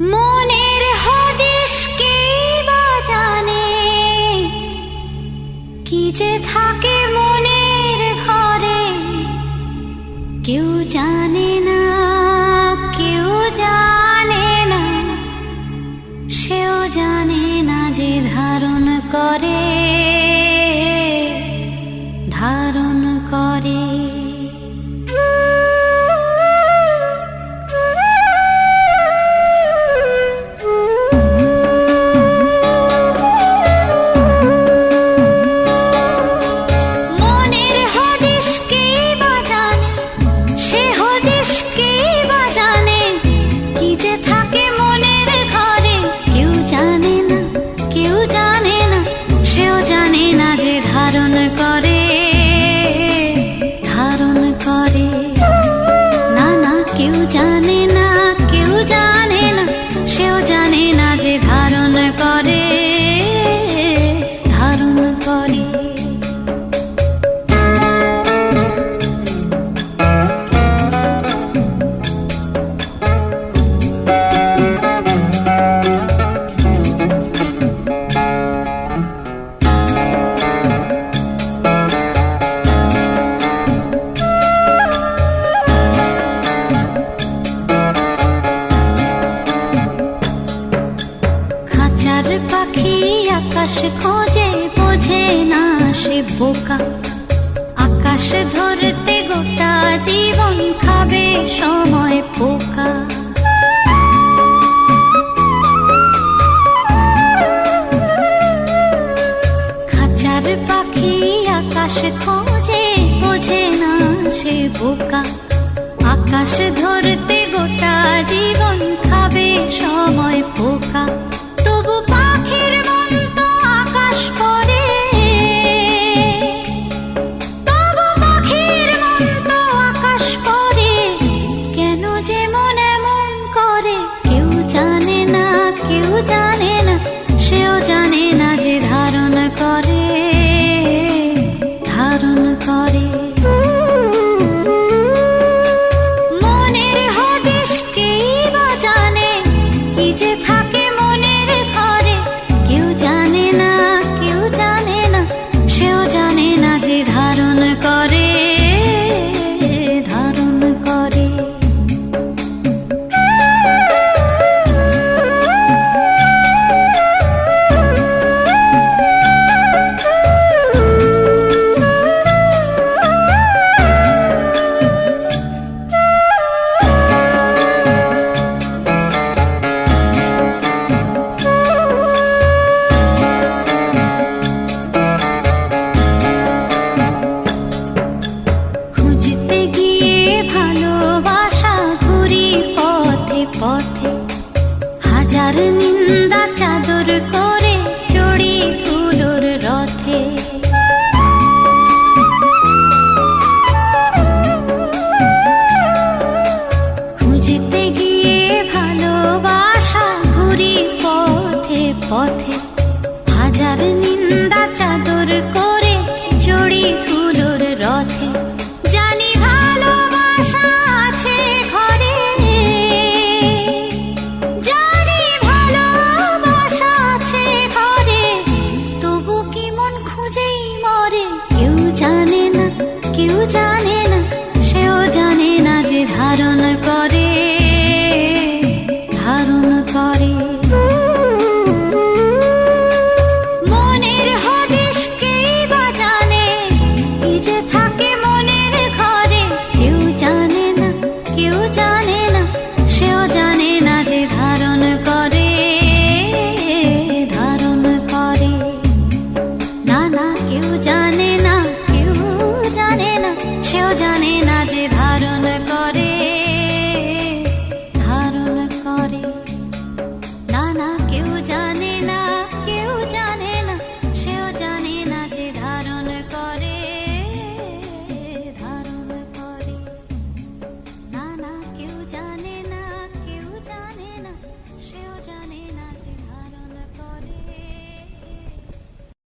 মনের হদিশ যে থাকে মনের ঘরে, কেউ জানে না, কেউ জানে না। সেও জানে না যে ধারণ করে আকাশ খোঁজে, বোঝে না সে বোকা। আকাশ ধরতে গোটা জীবন খাবে সময় পোকা। খাঁচার পাখি আকাশ খোঁজে, বোঝে না সে বোকা। আকাশ ধরতে